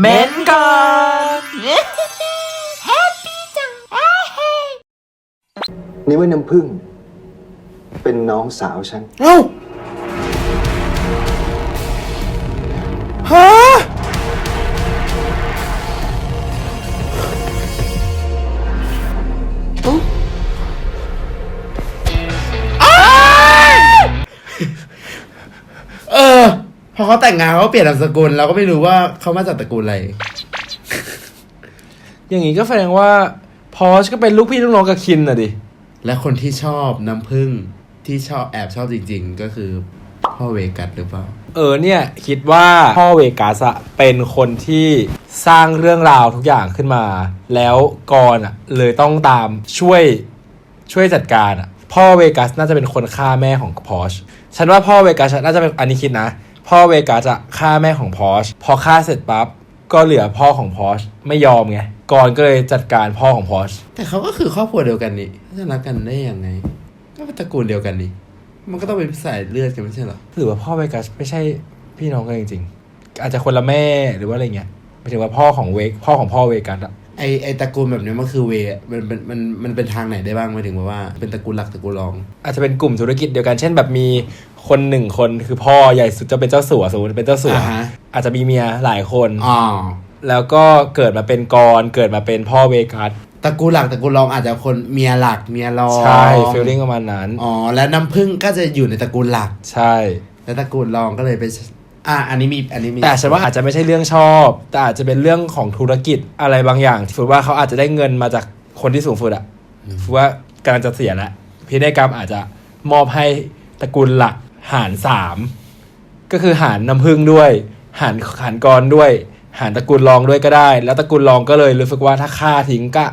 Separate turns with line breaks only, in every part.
เม้นก่อน
นี่ว่าน้ำพึ่ง เป็นน้องสาวฉัน
เอ้า เขาแต่งงานเขาก็เปลี่ยนนามสกุลเราก็ไม่รู้ว่าเขามาจากตระกูลอะไร
อย่างนี้ก็แสดงว่าพอชก็เป็นลูกพี่ลูกน้องกับคินน่ะดิ
และคนที่ชอบน้ำผึ้งที่ชอบแอบชอบจริง ๆ ก็คือพ่อเวกัสหรือเปล่า
เออเนี่ย คิดว่าพ่อเวกัสอะเป็นคนที่สร้างเรื่องราวทุกอย่างขึ้นมา แล้วกรอะเลยต้องตามช่วยช่วยจัดการอะพ่อเวกัสน่าจะเป็นคนฆ่าแม่ของพอชฉันว่าพ่อเวกัสน่าจะเป็นอันนี้คิดนะ พ่อเวกัสอะฆ่าแม่ของพอชพอฆ่าเสร็จปั๊บก็เหลือพ่อของพอชไม่ยอมไงกรก็เลยจัดการพ่อของพอช
แต่เขาก็คือครอบครัวเดียวกันนี่จะรักกันได้ยังไงก็เป็นตระกูลเดียวกันนี่มันก็ต้องเป็นสายเลือดกันไม่ใช่เหรอ
หรือว่าพ่อเวกัสไม่ใช่พี่น้องกันจริงๆอาจจะคนละแม่หรือว่าอะไรเงี้ยหมายถึงว่าพ่อของเวกพ่อของพ่อเวกัสอะ
ไอไอตระกูลแบบนี้มันคือเวย์มันเป็นมันมันเป็นทางไหนได้บ้างหมายถึงว่าว่า เป็นตระกูลหลักตระกูลรอง
อาจจะเป็นกลุ่มธุรกิจเดียวกันเช่นแบบมี คนหนึ่งคนคือพ่อใหญ่สุดจะเป็นเจ้าสัวสมมติเป็นเจ้าสัว
อ่าฮะ
อาจจะมีเมียหลายคน
อ๋อ
แล้วก็เกิดมาเป็นกรเกิดมาเป็นพ่อเวกัส
ตระกูลหลักตระกูลรองอาจจะคนเมียหลักเมียรอง
ใช่ฟีลลิ่งประมาณนั้น
อ๋อแล้วน้ำผึ้งก็จะอยู่ในตระกูลหลัก
ใช่
แล้วตระกูลรองก็เลยไปอะอันนี้มีอันนี้มี
แต่ฉันว่าอาจจะไม่ใช่เรื่องชอบ แต่อาจจะเป็นเรื่องของธุรกิจอะไรบางอย่างที่ว่าเขาอาจจะได้เงินมาจากคนที่สูงสุดอะถือว่ากำลังจะเสียแล้วพินัยกรรมอาจจะมอบให้ตระกูลหลัก หารสามก็คือหารน้ำพึ่งด้วย หารหารกรด้วย หารตระกูลรองด้วยก็ได้ แล้วตระกูลรองก็เลยรู้สึกว่าถ้าฆ่าทิ้งก็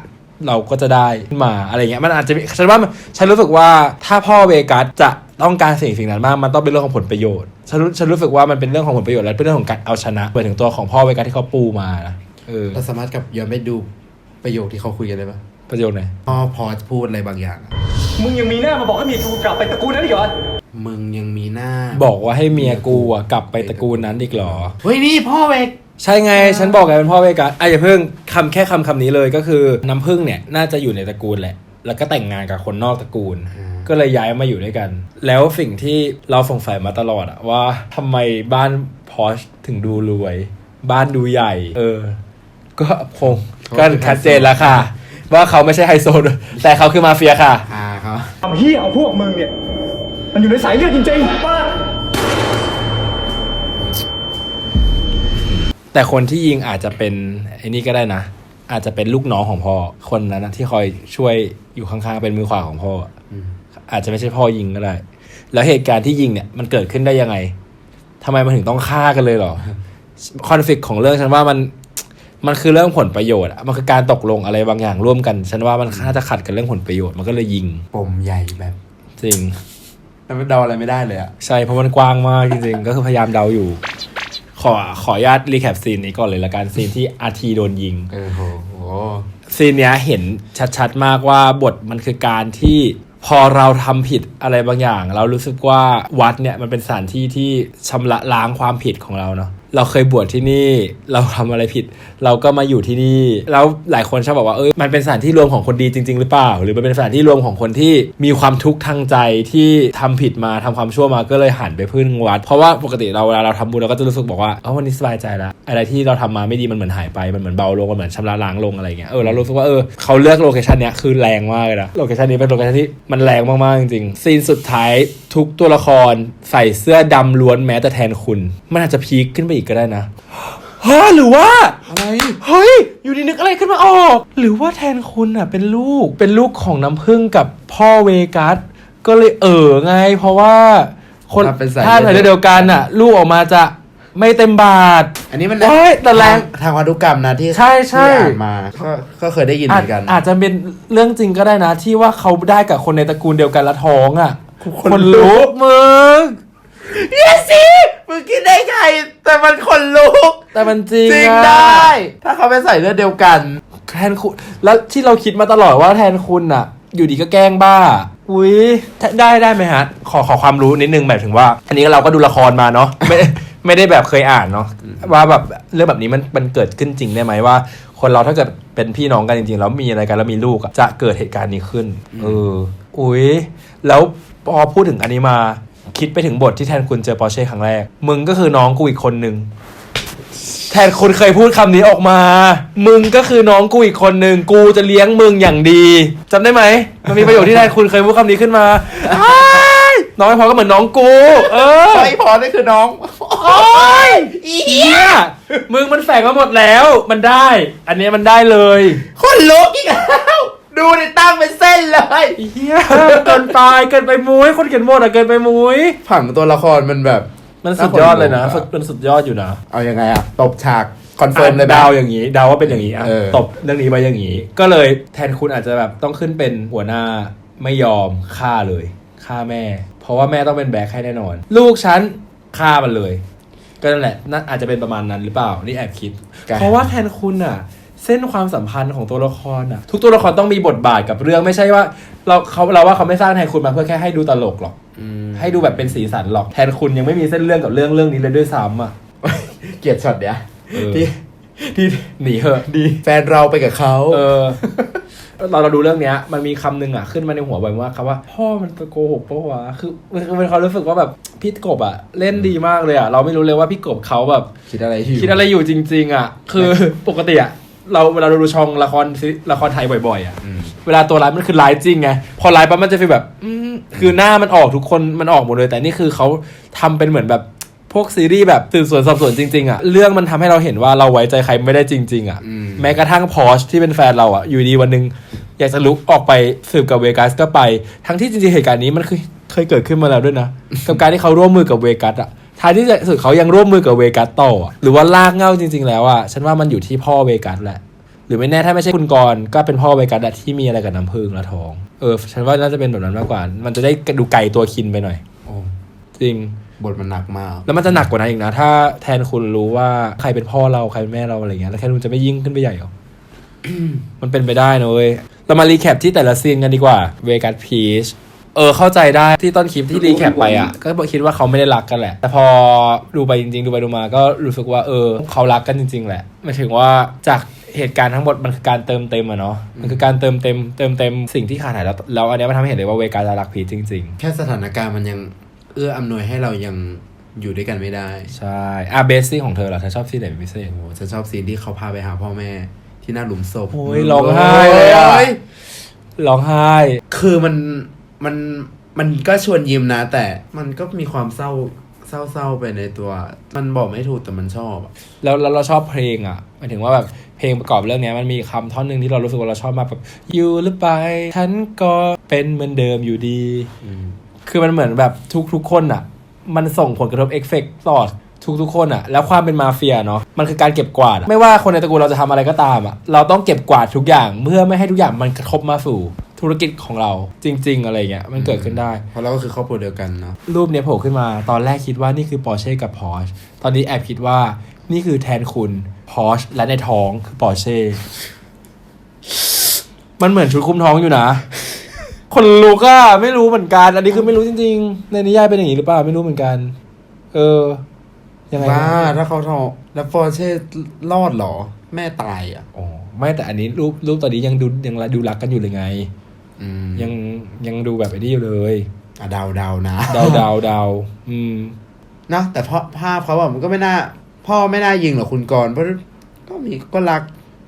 เราก็จะได้ขึ้นมาอะไรเงี้ยมันอาจจะมีฉันว่ามันฉันรู้สึกว่าถ้าพ่อเวกัสจะต้องการสิ่งสิ่งนั้นมากมันต้องเป็นเรื่องของผลประโยชน์ฉันรู้ฉันรู้สึกว่ามันเป็นเรื่องของผลประโยชน์และเป็นเรื่องของการเอาชนะไปถึงตัวของพ่อเวกัสที่เขาปูมานะเออ
เราสามารถกลับย้อนไปดูประโยคที่เขาคุยกันได้ปะ
ประโยชน์ไหน
พ่อพอจะพูดอะไรบางอย่างอะ
มึงยังมีหน้ามาบอกให้เมียกูกลับไปตระกูลนั้นอีกเหรอ
มึงยังมีหน้า
บอกว่าให้เมียกูอะกลับไปตระกูลนั้นอีกเหรอ
เฮ้ยนี่พ่อเวก
ใช่ไง ฉันบอกไงเป็นพ่อเวกัสอะอย่าเพิ่งคำแค่คำคำนี้เลยก็คือน้ำพึ่งเนี่ยน่าจะอยู่ในตระกูลแหละ แล้วก็แต่งงานกับคนนอกตระกูล ก็เลยย้ายมาอยู่ด้วยกัน แล้วสิ่งที่เราสงสัยมาตลอดอะว่าทำไมบ้านพอชถึงดูรวย บ้านดูใหญ่ เออ ก็คงก็ชัดเจนแล้วค่ะ ว่าเขาไม่ใช่ไฮโซด้วยแต่เขาคือมาเฟียค่ะ
อ่าเขา
เอาเฮียเอาพวกมึงเนี่ย มันอยู่ในสายเลือดจริงๆป้า
แต่คนที่ยิงอาจจะเป็นไอ้นี่ก็ได้นะ อาจจะเป็นลูกน้องของพ่อคนนั้นนะที่คอยช่วยอยู่ข้างๆเป็นมือขวาของพ่อออาจจะไม่ใช่พ่อยิงก็ได้ แล้วเหตุการณ์ที่ยิงเนี่ยมันเกิดขึ้นได้ยังไงทำไมมันถึงต้องฆ่ากันเลยเหรอคอนฟ lict ของเรื่องฉันว่ามันมันคือเรื่องผลประโยชน์อะมันคือการตกลงอะไรบางอย่างร่วมกัน ฉันว่ามันน่าจะขัดกันเรื่องผลประโยชน์มันก็เลยยิง
ปมใหญ่แบบ
จริง
มันเดาอะไรไม่ได้เลยอะ
ใช่เพราะมันกว้างมากจริงๆ ก็คือพยายามเดาอยู่ ขอขออนุญาตรีแคปซีนนี้ก่อนเลยละกันซีนที่อาทีโดนยิง
เออโหโห
ซีนเนี้ยเห็นชัดๆมากว่าบทมันคือการที่พอเราทำผิดอะไรบางอย่าง เรารู้สึกว่าวัดเนี่ยมันเป็นสถานที่ที่ชำระล้างความผิดของเราเนาะ เราเคยบวชที่นี่ เราทำอะไรผิด เราก็มาอยู่ที่นี่ แล้วหลายคนชอบบอกว่า เอ้ย มันเป็นสถานที่รวมของคนดีจริง ๆ หรือเปล่า หรือมันเป็นสถานที่รวมของคนที่มีความทุกข์ทางใจที่ทำผิดมาทำความชั่วมา ก็เลยหันไปพึ่งวัด เพราะว่าปกติเราเวลาเราทำบุญเราก็จะรู้สึกบอกว่าเออวันนี้สบายใจแล้วอะไรที่เราทำมาไม่ดีมันเหมือนหายไป มันเหมือนเบาลง มันเหมือนชำระล้างลงอะไรเงี้ย เออ เรารู้สึกว่า เออ เขาเลือกโลเคชันเนี้ยคือแรงมากเลยนะ โลเคชันนี้เป็นโลเคชันที่มันแรงมากๆจริงๆซีนสุดท้ายทุกตัวละครใส่เสื้อดำล้วนแม้แต่แทนคุณ มันอาจจะพีคขึ้นไปอีกก็ได้นะเฮ้ยหรือว่า
อะไร
เฮ้ย อยู่ดีนึกอะไรขึ้นมาออก หรือว่าแทนคุณอะ เป็นลูกเป็นลูกของน้ำพึ่งกับพ่อเวกัสก็เลยเออไง เพราะว่าคน
ถ้าเป็นสาย
ถ้าในเดียวกันอะ ลูกออกมาจะไม่เต็มบาท
อันนี้มัน
เฮ้ยแต่แรง
ทาทางวัตถุกรรมนะที่
ใช่ใช่
ที่อ่านมาก็ก็เคยได้ยินเห
อาจ
มือนกัน
อาจจะเป็นเรื่องจริงก็ได้นะ ที่ว่าเขาได้กับคนในตระกูลเดียวกันและท้องอะ
คนลุก
มึง
เยสิ มึงคิดได้ไง แต่มันคนลุก
แต่มันจริง
จริง
อะ
ได้ ถ้าเขาไปใส่เลือดเดียวกัน
แทนคุณ แล้วที่เราคิดมาตลอดว่าแทนคุณอะอยู่ดีก็แกล้งบ้า อุ้ยได้ได้ไหมฮะ ขอขอความรู้นิดนึงหมายถึงว่า อันนี้เราก็ดูละครมาเนาะไม่ไม่ได้แบบเคยอ่านเนาะว่าแบบเรื่องแบบนี้มันมันเกิดขึ้นจริงได้ไหมว่า คนเราถ้าเกิดเป็นพี่น้องกันจริงๆแล้วมีอะไรกันแล้วมีลูกอะจะเกิดเหตุการณ์นี้ขึ้นเอออุ้ยแล้วพอพูดถึงอันนี้มา คิดไปถึงบทที่แทนคุณเจอปอร์เช่ครั้งแรก มึงก็คือน้องกูอีกคนนึงแทนคุณเคยพูดคำนี้ออกมา มึงก็คือน้องกูอีกคนหนึ่งกูจะเลี้ยงมึงอย่างดีจำได้ไหม มันมีประโยคที่แทนคุณเคยพูดคำนี้ขึ้นมาอ้ายน้องไอพอก็เหมือนน้องกู เออ
ไอพอนี่คือน้อง
โอ้ยอีเหี้ยมึงมันแฝงมาหมดแล้ว มันได้ อันนี้มันได้เลย
คนลุกอีกแล้ว ดูในตั้งเป็นเส้นเลย
อีเหี้ยเกินไปเกินไปมุ้ยคนเขียนบทอะเกินไปมุ้ย
ผังตัวละครมันแบบ
มันสุดยอดเลยนะมันสุดยอดอยู่นะ
เอายังไงอะตบฉากคอนเฟิร์มเลยไหม
ดาวอย่างนี้ดาวว่าเป็นอย่างนี้อะ
เออ
ตบเรื่องนี้มาอย่างนี้ ก็เลยแทนคุณอาจจะแบบต้องขึ้นเป็นหัวหน้าไม่ยอมฆ่าเลยฆ่าแม่ เพราะว่าแม่ต้องเป็นแบกให้แน่นอน ลูกฉันฆ่ามันเลย ก็นั่นแหละน่าอาจจะเป็นประมาณนั้นหรือเปล่า นี่แอบคิด เพราะว่าแทนคุณอะ เส้นความสัมพันธ์ของตัวละครอะทุกตัวละครต้องมีบทบาทกับเรื่องไม่ใช่ว่า เราเขาเราว่าเขาไม่สร้างแทนคุณมาเพื่อแค่ให้ดูตลกหรอก
อืม
ให้ดูแบบเป็นสีสันหรอกแทนคุณยังไม่มีเส้นเรื่องกับเรื่องเรื่องนี้เลยด้วยซ้ำอะ
เกลียดช็อตเนี้ย
เออ
ที่ที่
หนีเหอะดี
แฟนเราไปกับเขา
เออเราเราดูเรื่องเนี้ยมันมีคำหนึ่งอะขึ้นมาในหัวบ่อยมากครับว่า พ่อมันตะโกหกปะวะคือคือเป็นความรู้สึกว่าแบบพี่กบอะ เล่นดีมากเลยอะ เราไม่รู้เลยว่าพี่กบเขาแบบ
คิดอะไรอยู่
คิดอะไรอยู่จริง ๆ อะ คือปกติอะ เราเวลาเราดูช่องละครซีละครไทยบ่อยๆอะ
อืม
เวลาตัวร้ายมันคือร้ายจริงไงพอร้ายปั๊บมันจะฟีลแบบอืมคือหน้ามันออกทุกคนมันออกหมดเลย แต่นี่คือเขาทำเป็นเหมือนแบบพวกซีรีส์แบบสืบสวนสอบสวนจริงๆอะเรื่องมันทำให้เราเห็นว่าเราไว้ใจใครไม่ได้จริง ๆ อะ
อืม
แม้กระทั่งพอชที่เป็นแฟนเราอะ อยู่ดีวันหนึ่งอยากจะลุกออกไปสืบกับเวกัสก็ไป ทั้งที่จริงๆเหตุการณ์นี้มันคือเคยเกิดขึ้นมาแล้วด้วยนะ กับการที่เขาร่วมมือกับเวกัสอะ ท้ายที่สุดเขายังร่วมมือกับเวกัสต่ออะหรือว่าลากเหง่าจริง ๆ แล้วอะฉันว่ามันอยู่ที่พ่อเวกัสแหละ หรือไม่แน่ถ้าไม่ใช่คุณกรณ์ก็เป็นพ่อเวกัสอะที่มีอะไรกับน้ำผึ้งและท้องเออฉันว่าน่าจะเป็นแบบนั้นมากกว่า มันจะได้ดูไกลตัวคินไปหน่อย
โอ้
จริง
บทมันหนักมาก
แล้วมันจะหนักกว่านั้นอีกนะ ถ้าแทนคุณรู้ว่าใครเป็นพ่อเราใครเป็นแม่เราอะไรเงี้ยแล้วแทนคุณจะไม่ยิ่งขึ้นไปใหญ่เหรอมันเป็นไปได้นะเว้ยเรามารีแคปที่แต่ละซีนกันดีกว่าเวกัสพีช เออเข้าใจได้ที่ต้นคลิปที่รีแคปไปอะ ก็คิดว่าเขาไม่ได้รักกันแหละ แต่พอดูไปจริง ๆ ดูไปดูมาก็รู้สึกว่าเออเขารักกันจริง ๆ แหละหมายถึงว่าจากเหตุการณ์ทั้งหมดมันคือการเติมเต็มอะเนาะมันคือการเติมเต็มเติมเต็มสิ่งที่ขาดหายแล้วแล้วอันเนี้ยมันทำให้เห็นเลยว่าเวกัสรักพีชจริง ๆ
แค่สถานการณ์มันยังเอื้ออำนวยให้เรายังอยู่ด้วยกันไม่ได้
ใช่อะเบสซี่ของเธอเหรอเธอชอบซีนไหนเป็นพิเศษ
โอ้โหฉันชอบซีนที่เขาพาไปหาพ่อแม่ที่หน้าหลุมศพ
โอ้ยร้องไห้เลยอะ
โย
ร้องไห้
คือมัน มันมันก็ชวนยิ้มนะ แต่มันก็มีความเศร้าเศร้าเศร้าไปในตัว มันบอกไม่ถูกแต่มันชอบอะ
แล้วแล้วเราชอบเพลงอะหมายถึงว่าแบบเพลงประกอบเรื่องเนี้ยมันมีคำท่อนหนึ่งที่เรารู้สึกว่าเราชอบมากแบบอยู่หรือไปฉันก็เป็นเหมือนเดิมอยู่ดี
อืม
คือมันเหมือนแบบทุกทุกๆคนอะ มันส่งผลกระทบเอฟเฟกต์ต่อทุกทุกๆคนอะ แล้วความเป็นมาเฟียเนาะมันคือการเก็บกวาดอะไม่ว่าคนในตระกูลเราจะทำอะไรก็ตามอะเราต้องเก็บกวาดทุกอย่างเพื่อไม่ให้ทุกอย่างมันกระทบมาสู่ ธุรกิจของเราจริง ๆ อะไรเงี้ยมันเกิดขึ้นได้
เพราะเราก็คือครอบครัวเดียวกันเนาะ
รูปเนี้ยโผล่ขึ้นมาตอนแรกคิดว่านี่คือปอร์เช่กับพอ r ชตอนนี้แอบคิดว่านี่คือแทนคุณพอ r ชและในท้องคือปอร์เช่มันเหมือนชุดคลุมท้องอยู่นะ คนลุกอะไม่รู้เหมือนกัน อันนี้คือไม่รู้จริง ๆ ในนิยายเป็นอย่างนี้หรือเปล่าไม่รู้เหมือนกัน เออยังไง
ว่า
นะ
ถ้าเขาทองแล้วฟอร์เช่รอดเหรอ แม่ตายอะ
อ๋อไม่แต่อันนี้รูปรูปตอนนี้ยังดูยังดูรักกันอยู่เลยไง
อืม
ยังยังดูแบบไอ้นี่อยู่เลย
อะเดาเดานะ
ดาวดาวดาวอืม
เนอะแต่พ่อภาพเขาแบบมันก็ไม่น่า พ่อไม่น่ายิงหรอกคุณกรณ์เพราะก็มีก็รัก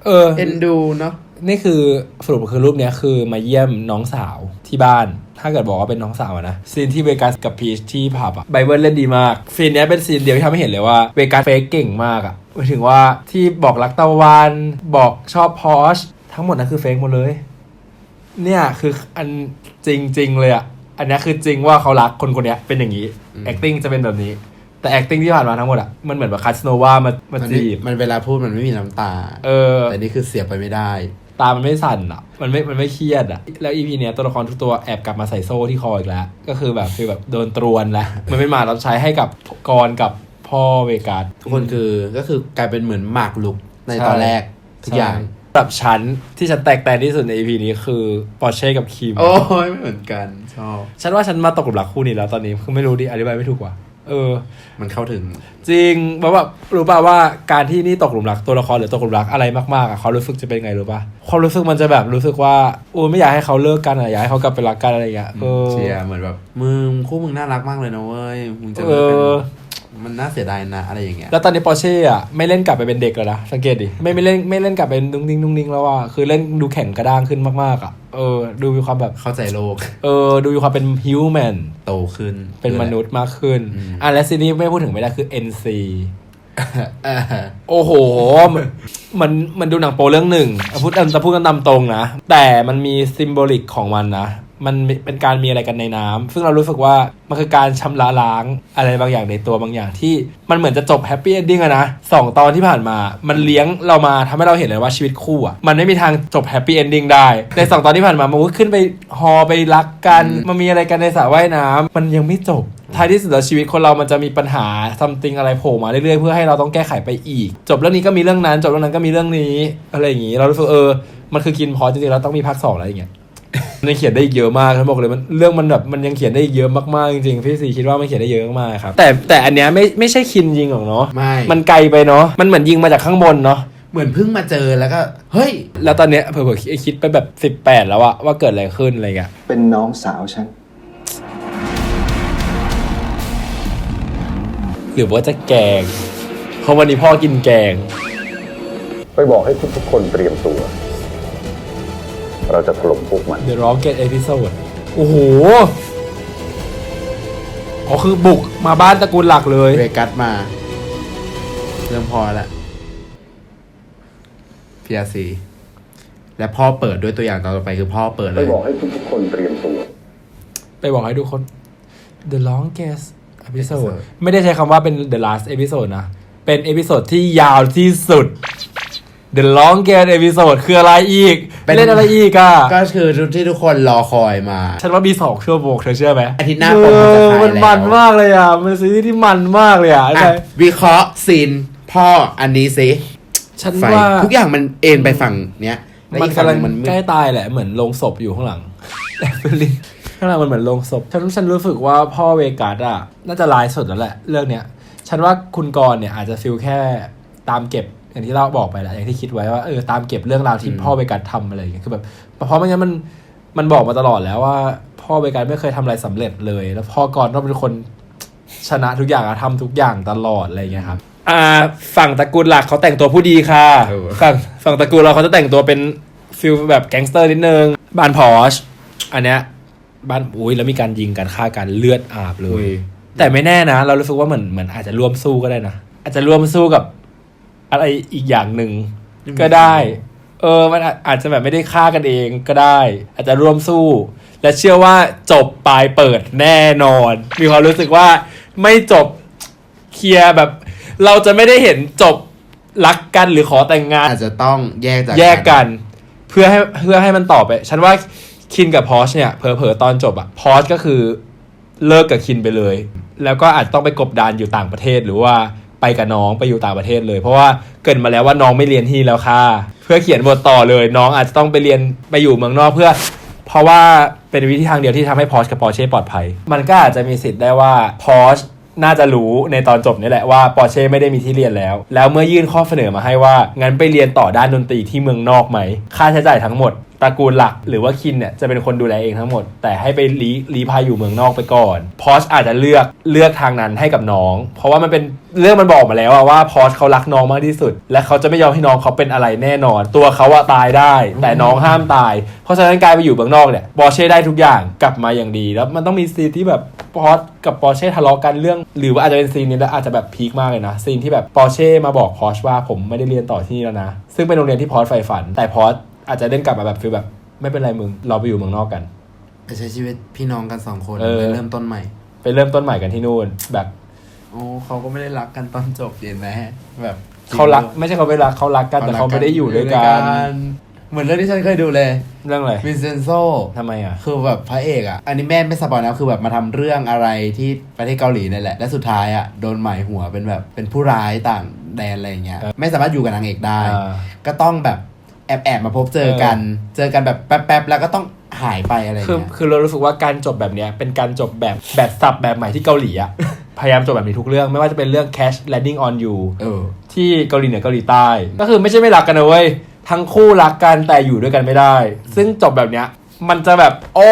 เออ
เอ็นดูเนาะ
นี่คือสรุปคือรูปเนี้ยคือมาเยี่ยมน้องสาวที่บ้าน ถ้าเกิดบอกว่าเป็นน้องสาวอะนะซีนที่เวกัสกับพีชที่ผับอะไบเบิลเล่นดีมากซีนเนี้ยเป็นซีนเดียวที่ทำให้เห็นเลยว่าเวกัสเฟกเก่งมากอะหมายถึงว่าที่บอกรักตะวันบอกชอบพอชทั้งหมดนั้นคือเฟกหมดเลย เนี่ยคืออันจริง ๆ เลยอะอันเนี้ยคือจริงว่าเขารักคนคนเนี้ยเป็นอย่างนี้
อืม
acting จะเป็นแบบนี้ แต่ acting ที่ผ่านมาทั้งหมดอะมันเหมือนแบบคาสโนวามามา
มัน
จีบ
มันเวลาพูดมันไม่มีน้ำตา
เออ
แต่นี่คือเสียบไปไม่ได้
ตามันไม่สั่นอะมันไม่มันไม่เครียดอะแล้วอีพีเนี้ยตัวละครทุกตัวแอบกลับมาใส่โซ่ที่คออีกแล้ว ก็คือแบบคือแบบโดนตรวนแล้วมันเป็นหมารับใช้ให้กับกรกับพ่อเวกัส
ทุกคนคือก็คือกลายเป็นเหมือนหมากลุกในตอนแรกทุกอย่าง
สำหรับฉันที่ฉันแตกแตนที่สุดในอีพีนี้คือปอร์เช่กับคิม
โอ้ยไม่เหมือนกัน ชอบ
ฉันว่าฉันมาตกหลุมรักคู่นี้แล้วตอนนี้คือไม่รู้ดิอธิบายไม่ถูกว่ะเออ
มันเข้าถึง
จริงแบบว่ารู้ป่าว่าการที่นี่ตกหลุมรักตัวละครหรือตกหลุมรักอะไรมากๆอะเขารู้สึกจะเป็นไงรู้ป่ะความรู้สึกมันจะแบบรู้สึกว่าโอ้ไม่อยากให้เขาเลิกกันอะอยากให้เขากลับไปรักกันอะไรอย่างเงี้ยเออ
เชียร์เหมือนแบบมึงคู่มึงน่ารักมากเลยนะเว้ยมึงจะ
เอ
เลิกกัน
อ
มันน่าเสียดายนะอะไรอย่างเงี้ย
แล้วตอนนี้ปอร์เช่อะไม่เล่นกลับไปเป็นเด็กแล้วนะสังเกตดิไม่ไม่เล่นไม่เล่นกลับเป็นนุ่งนิ่งนุ่งนิ่งแล้วว่าคือเล่นดูแข็งกระด้างขึ้นมากๆอะเออ ดูมีความแบบ
เข้าใจโลก
เออ ดูมีความเป็นฮิวแมน
โตขึ้น
เป็นมนุษย์มากขึ้น
อืม
อะและซีนี้ไม่พูดถึงไม่ได้คือ NC
เออ
โอ้โหมันมันมันดูหนังโปเรื่องหนึ่งอะพูดจะพูดกันตามตรงนะ แต่มันมีซิมโบลิกของมันนะ มันเป็นการมีอะไรกันในน้ำซึ่งเรารู้สึกว่ามันคือการชำระล้างอะไรบางอย่างในตัวบางอย่างที่มันเหมือนจะจบแฮปปี้เอนดิ้งอะนะสองตอนที่ผ่านมา มันเลี้ยงเรามาทำให้เราเห็นเลยว่าชีวิตคู่อะมันไม่มีทางจบแฮปปี้เอนดิ้งได้ ในสองตอนที่ผ่านมามันก็ขึ้นไปฮอไปรักกัน มันมีอะไรกันในสระว่ายน้ำมันยังไม่จบท้ายที่สุดแล้วชีวิตคนเรามันจะมีปัญหา something อะไรโผล่มาเรื่อยๆเพื่อให้เราต้องแก้ไขไปอีก จบเรื่องนี้ก็มีเรื่องนั้น จบเรื่องนั้นก็มีเรื่องนี้อะไรอย่างงี้ เรารู้สึกเออมันคือกินพอจริงๆแล้วต้องมีภาคสองอะไรอย่างเงี้ย มันยังเขียนได้อีกเยอะมากท่านบอกเลยมันเรื่องมันแบบมันยังเขียนได้อีกเยอะมากๆจริงๆพี่สีคิดว่ามันเขียนได้เยอะมากๆครับแต่แต่อันเนี้ยไม่ไม่ใช่คินยิงหรอกเนาะ
ไม่
มันไกลไปเนาะมันเหมือนยิงมาจากข้างบนเนาะ
เหมือนเพิ่งมาเจอแล้วก็ เฮ้ย
แล้วตอนเนี้ยเผื่อๆคิดไปแบบสิบแปดแล้วอะว่าเกิดอะไรขึ้นอะไรเงี้ย
เป็นน้องสาวฉัน
หรือว่าจะแกงเพราะวันนี้พ่อกินแกง
ไปบอกให้ทุกๆคนเตรียมตัว เราจะถล่มพวกมัน
The Rocket Episode โอ้โหอ๋อคือบุกมาบ้านตระกูลหลักเลย
เวกัสมา เรื่องพอแล้วพีอาซีและพ่อเปิดด้วยตัวอย่างตอนต่อไปคือพ่อเปิด
ไป
เลย
บอกให้ทุกๆคนเตรียมตัว
ไปบอกให้ทุกคน The Longest Episode
Episode
ไม่ได้ใช้คำว่าเป็น The Last Episode นะ เป็นเอพิโซดที่ยาวที่สุด The Longest Episode คืออะไรอีก
เป็น
เล่นอะไรอีกอะ
ก็คือที่ทุกคนรอคอยมา
ฉันว่ามีสองชั่วโมงเธอเชื่อไหม
อาทิตย์หน้าผมมันจะ
เออ
ถ่าย
มัน
แล้ว
มันมากเลยอะ มันเป็นซีรีส์ที่มันมากเลยอะ
อะวิเคราะห์ซีนพ่ออันนี้สิ
ฉัน
ไฟ
ว่า
ทุกอย่างมันเอ็นไปฝั่งเนี้ยและ
มัน
อีกฝั่ง
กำลัง
มันมื
ใกล้
ด
ตายแหละเหมือนโลงศพอยู่ข้างหลังแต่ฟิลลิ่งข้างหลังมันเหมือนโลงศพฉันฉันรู้สึกว่าพ่อเวกัสอะน่าจะร้ายสุดแล้วแหละเรื่องเนี้ย ฉันว่าคุณกรณ์เนี่ยอาจจะฟิลแค่ตามเก็บ อย่างที่เราบอกไปแหละอย่างที่คิดไว้ว่าเออตามเก็บเรื่องราวที่พ่อเวกัสทำอะไรอย่างเงี้ยคือแบบเพราะไม่งั้นมันมันบอกมาตลอดแล้วว่า พ่อเวกัสไม่เคยทำอะไรสำเร็จเลย แล้วพ่อกรณ์ก็เป็นคนชนะทุกอย่างอะทำทุกอย่างตลอดอะไรอย่างเงี้ยครับอ่าฝั่งตระกูลหลักเขาแต่งตัวผู้ดีค่ะ
เออ
ฝั่งฝั่งตระกูลเราเขาจะแต่งตัวเป็นฟิลแบบแก๊งสเตอร์นิดนึงบ้านพอชอันเนี้ยบ้านอุ้ยแล้วมีการยิงกันฆ่ากันเลือดอาบเล
อุ้
ย
ย
แต่ไม่แน่นะ เรารู้สึกว่าเหมือนเหมือนอาจจะร่วมสู้ก็ได้นะ อาจจะร่วมสู้กับ อะไรอีกอย่างหนึ่งก็ได้ เออมันอาอาจจะแบบไม่ได้ฆ่ากันเองก็ได้ อาจจะร่วมสู้ และเชื่อว่าจบปลายเปิดแน่นอน มีความรู้สึกว่าไม่จบเคลียร์แบบ เราจะไม่ได้เห็นจบรักกันหรือขอแต่งงาน
อาจจะต้องแยกจาก
แยกกัน เพื่อให้เพื่อให้มันต่อไป ฉันว่าคินกับพอชเนี่ยเผลอๆตอนจบอะพอชก็คือเลิกกับคินไปเลย แล้วก็อาจต้องไปกบดานอยู่ต่างประเทศหรือว่า ไปกับน้องไปอยู่ต่างประเทศเลย เพราะว่าเกรินมาแล้วว่าน้องไม่เรียนที่แล้วค่ะ เพื่อเขียนบทต่อเลย น้องอาจจะต้องไปเรียนไปอยู่เมืองนอกเพื่อ เพราะว่าเป็นวิธีทางเดียวที่ทำให้พอชกับปอร์เช่ปลอดภัย มันก็อาจจะมีสิทธิ์ได้ว่าพอชน่าจะรู้ในตอนจบนี่แหละว่าปอร์เช่ไม่ได้มีที่เรียนแล้ว แล้วเมื่อยื่นข้อเสนอมาให้ว่างั้นไปเรียนต่อด้านดนตรีที่เมืองนอกไหม ค่าใช้จ่ายทั้งหมดตระกูลหลักหรือว่าคินเนี่ยจะเป็นคนดูแลเองทั้งหมด แต่ให้ไปรีรีพายอยู่เมืองนอกไปก่อนพอชอาจจะเลือกเลือกทางนั้นให้กับน้อง เพราะว่ามันเป็นเรื่องมันบอกมาแล้วอะว่าพอชเขารักน้องมากที่สุด และเขาจะไม่ยอมให้น้องเขาเป็นอะไรแน่นอน ตัวเขาอะตายได้ แต่น้องห้ามตาย เพราะฉะนั้นกลายไปอยู่เมืองนอกเนี่ยบอเช่ได้ทุกอย่างกลับมาอย่างดี แล้วมันต้องมีซีนที่แบบพอชกับปอเช่ทะเลาะกันเรื่อง หรือว่าอาจจะเป็นซีนนี้แล้วอาจจะแบบพีคมากเลยนะซีนที่แบบปอเช่มาบอกพอชว่าผมไม่ได้เรียนต่อที่นี่แล้วนะซึ่งเป็นโรงเรียนที่พอชใฝ่ฝัน แต่พอช อาจจะเล่นกลับมาแบบฟีลแบบไม่เป็นไรมึงเราไปอยู่เมืองนอกกัน
ไปใช้ชีวิตพี่น้องกันสองคน
เออ
ไปเริ่มต้นใหม่
ไปเริ่มต้นใหม่กันที่นู่น แบบ
โอ้เขาก็ไม่ได้รักกันตอนจบเห็นไหมแบบ
เขารักไม่ใช่เขาไม่รักเขารักกันแต่เขาไม่ได้อยู่ด้วยกัน
เหมือนเรื่องที่ฉันเคยดูเลย
เรื่องอะไร
วินเซนโซ
ทำไมอะ
คือแบบพระเอกอะ อันนี้แม่ไม่สปอยนะ คือแบบมาทำเรื่องอะไรที่ประเทศเกาหลีนี่แหละ และสุดท้ายอะโดนหมายหัวเป็นแบบเป็นผู้ร้ายต่างแดนอะไรอย่างเงี้ย
เออ
ไม่สามารถอยู่กับนางเอกได้
อ่า
ก็ต้องแบบ แอบแอบมาพบเจอกัน เจอกันแบบแป๊บๆแล้วก็ต้องหายไปอะไร
คือ
เงี้ย
คือเรารู้สึกว่าการจบแบบเนี้ยเป็นการจบแบบแบบสับแบบใหม่ที่เกาหลีอะ พยายามจบแบบนี้ทุกเรื่องไม่ว่าจะเป็นเรื่อง Cash Landing on You
เออ
ที่เกาหลีเหนือเกาหลีใต้ ก็คือไม่ใช่ไม่รักกันนะเว้ย ทั้งคู่รักกันแต่อยู่ด้วยกันไม่ได้ ซึ่งจบแบบเนี้ยมันจะแบบโอ้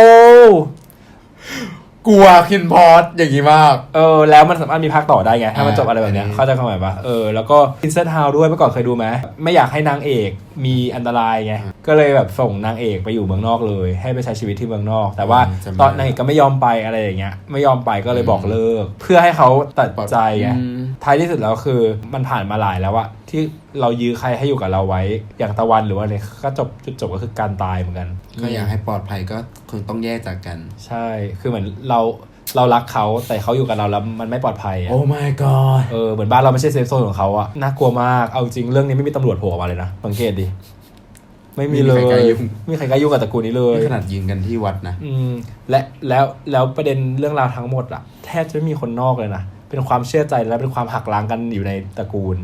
กลัวคินพอสอย่างนี้มาก
เออ แล้วมันสามารถมีภาคต่อได้ไง ถ้ามันจบอะไรแบบเนี้ย
อันนี้
เข้าใจความหมายปะเออ แล้วก็อินเซ t ร์ฮาวด้วยเมื่อก่อนเคยดูไหมไม่อยากให้นางเอกมีอันตรายไง ก็เลยแบบส่งนางเอกไปอยู่เมืองนอกเลย ให้ไปใช้ชีวิตที่เมืองนอก แต่ว่า
จำได้
ตอนนางเอกก็ไม่ยอมไปอะไรอย่างเงี้ย ไม่ยอมไปก็เลยบอกเลิก เพื่อให้เขาตัดใจไง
อืม
ท้ายที่สุดแล้วคือมันผ่านมาหลายแล้วอะที่เรายื้อใครให้อยู่กับเราไว้ อย่างตะวันหรือว่าอะไรก็จบจุดจบก็คือการตายเหมือนกัน
ก็อยากให้ปลอดภัยก็คงต้องแยกจากกัน
ใช่คือเหมือนเราเรารักเขาแต่เขาอยู่กับเราแล้วมันไม่ปลอดภัยอะ
โอ้ my god
เออเหมือนบ้านเราไม่ใช่เซฟโซนของเขาอะน่ากลัวมากเอาจริงเรื่องนี้ไม่มีตำรวจโผล่ออกมาเลยนะสังเกตดิไม่มีเล
ไม่มีใครกล้ายยุ่ง
ไม่มีใครกล้ายุ่งกับตระกูลนี้เลย
นี่ขนาดยิงกันที่วัดนะ
อืมและแล้วแล้วประเด็นเรื่องราวทั้งหมดอะแทบจะไม่มีคนนอกเลยนะ เป็นความเชื่อใจและเป็นความหักล้างกันอยู่ในตระกูล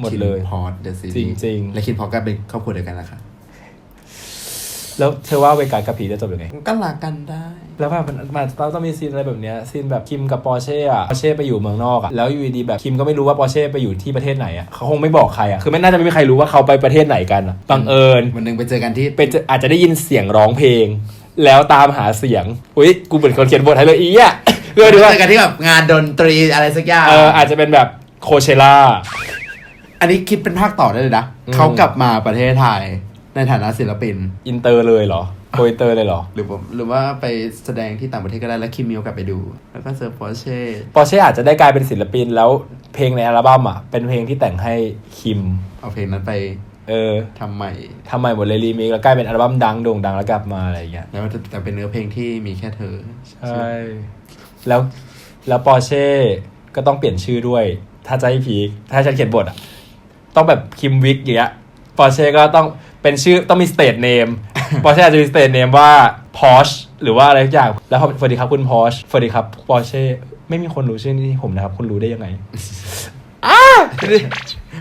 หมดเลย
พอดเดอะซี
จริงๆ
และคินพอดก็เป็นครอบครัวเดียวกันนะคะ
แล้วเธอว่าเวการกับผีจะจบยังไง
ก็รักกันได้
แล้วแบบมันมันต้องต้องมีซีนอะไรแบบเนี้ยซีนแบบคิมกับปอร์เช่อะปอร์เช่ไปอยู่เมืองนอกอะแล้วอยู่ดีๆแบบคิมก็ไม่รู้ว่าปอร์เช่ไปอยู่ที่ประเทศไหนอะเขาคงไม่บอกใครอะคือไม่น่าจะไม่มีใครรู้ว่าเขาไปประเทศไหนกันอะบังเอิญ
วันหนึ่งไปเจอกันที่
เป็นจะอาจจะได้ยินเสียงร้องเพลง แล้วตามหาเสียงอุ้ยกูเหมือนคนเขียนบทให้เลยอีอะ เออ
เจ
ดูว่า
อกันที่แบบงานดนตรีอะไรสักอย่าง
เอออาจจะเป็นแบบโคเชล่า
อันนี้คิดเป็นภาคต่อได้เลยนะ
อืม
เขากลับมาประเทศไทยในฐานะศิลปิน
อินเตอร์เลยเหรอโกอินเตอร์เลยเหรอ
หรือว่าหรือว่าไปแสดงที่ต่างประเทศก็ได้แล้วคิมมีโอกาสไปดู แล้วก็เจอปอร์เช่
ปอร์เช่อาจจะได้กลายเป็นศิลปินแล้วเพลงในอัลบั้มอะ เป็นเพลงที่แต่งให้คิม
เอาเพลงนั้นไป
เออ
ทำใหม่
ทำไมหมดเลยรีมิกแล้วกลายเป็นอัลบั้มดังโด่งดังแล้วกลับมาอะไรอย่างเงี้ย
แล้วแต่เป็นเนื้อเพลงที่มีแค่เธอ
ใช่ แล้วแล้วปอร์เช่ก็ต้องเปลี่ยนชื่อด้วย ถ้าจะให้พีคถ้าฉันเขียนบทอะ ต้องแบบคิมวิกอย่างเงี้ยปอร์เช่ก็ต้องเป็นชื่อต้องมีสเตทเนมปอร์เช่อาจจะมีสเตทเนมว่าพอชหรือว่าอะไรทุกอย่าง แล้วพอสวัสดีครับคุณพอชสวัสดีครับปอร์เช่ไม่มีคนรู้ชื่อนี้ผมนะครับ คุณรู้ได้ยังไง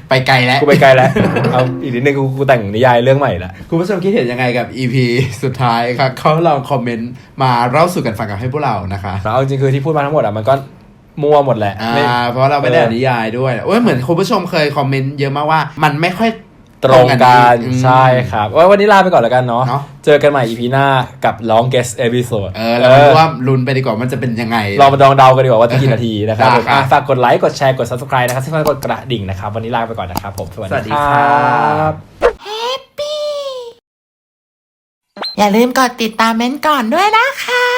ไปไกลแล้ว
กูไปไกลแล้ว เอาอีกนิดนึงกูกูแต่งนิยายเรื่องใหม่ละ
คุณผู้ชมคิดเห็นยังไงกับ EP สุดท้ายครับเขาลองคอมเมนต์มาเล่าสู่กันฟังกับให้พวกเรานะคะ
แล้วเอาจริงคือที่พูดมาทั้งหมดอะมันก็มั่วหมดแหละ
อ่า
ไม่
เพราะเราไม่ได้อ่านนิยายด้วยโอ้ยเหมือนคุณผู้ชมเคยคอมเมนต์เยอะมากว่า มันไม่ค่อย
ตรงกัน
อืม
ใช่ครับว่าวันนี้ลาไปก่อนแล้วกันเนาะ
เนาะ
เจอกันใหม่ EP หน้ากับ longest episode
เออเรามาดูว่าลุ้นไปดีกว่ามันจะเป็นยังไง
เรามาดองเดากันดีกว่าว่าจะกี่นาทีนะครับ
ได้
ผม
ครับ
อะฝากกดไลค์กดแชร์กด subscribe นะครับที่สำคัญกดกระดิ่งนะครับ วันนี้ลาไปก่อนนะครับผม สวัส
สวัสดี
ดีค
ครั
รับบ
อย่าลืมกดติดตามเม้นท์ก่อนด้วยนะคะ